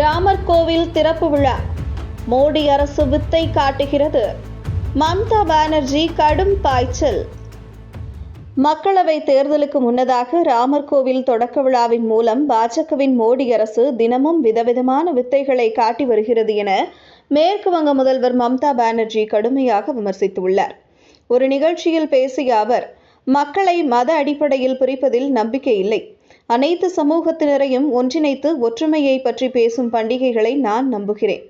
ராமர் கோவில் திறப்பு விழா. மோடி அரசு வித்தை காட்டுகிறது. மம்தா பானர்ஜி கடும் பாய்ச்சல். மக்களவை தேர்தலுக்கு முன்னதாக ராமர் கோவில் தொடக்க விழாவின் மூலம் பாஜகவின் மோடி அரசு தினமும் விதவிதமான வித்தைகளை காட்டி வருகிறது என மேற்கு வங்க முதல்வர் மம்தா பானர்ஜி கடுமையாக விமர்சித்துள்ளார். ஒரு நிகழ்ச்சியில் பேசிய அவர் மக்களை மத அடிப்படையில் பிரிப்பதில் நம்பிக்கை இல்லை. அனைத்து சமூகத்தினரையும் ஒன்றிணைத்து ஒற்றுமையை பற்றி பேசும் பண்டிகைகளை நான் நம்புகிறேன்.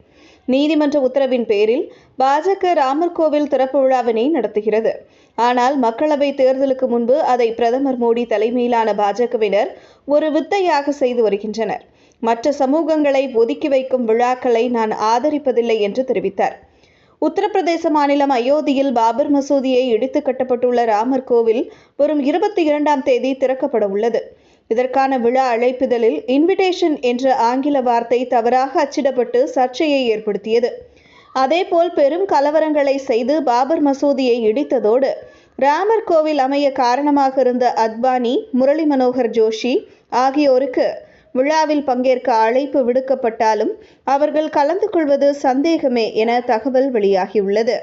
நீதிமன்ற உத்தரவின் பேரில் பாஜக ராமர் கோவில் திறப்பு விழாவினை நடத்துகிறது. ஆனால் மக்களவை தேர்தலுக்கு முன்பு அதை பிரதமர் மோடி தலைமையிலான பாஜகவினர் ஒரு வித்தையாக செய்து வருகின்றனர். மற்ற சமூகங்களை ஒதுக்கி வைக்கும் விழாக்களை நான் ஆதரிப்பதில்லை என்று தெரிவித்தார். உத்தரப்பிரதேச மாநிலம் அயோத்தியில் பாபர் மசூதியை இடித்து கட்டப்பட்டுள்ள ராமர் கோவில் வரும் இருபத்தி இரண்டாம் தேதி திறக்கப்பட உள்ளது. இதற்கான விழா அழைப்பிதழில் இன்விடேஷன் என்ற ஆங்கில வார்த்தை தவறாக அச்சிடப்பட்டு சர்ச்சையை ஏற்படுத்தியது. அதேபோல் பெரும் கலவரங்களை செய்து பாபர் மசூதியை இடித்ததோடு ராமர் கோவில் அமைய காரணமாக இருந்த அத்வானி முரளி மனோகர் ஜோஷி ஆகியோருக்கு விழாவில் பங்கேற்க அழைப்பு விடுக்கப்பட்டாலும் அவர்கள் கலந்து கொள்வது சந்தேகமே என தகவல் வெளியாகியுள்ளது.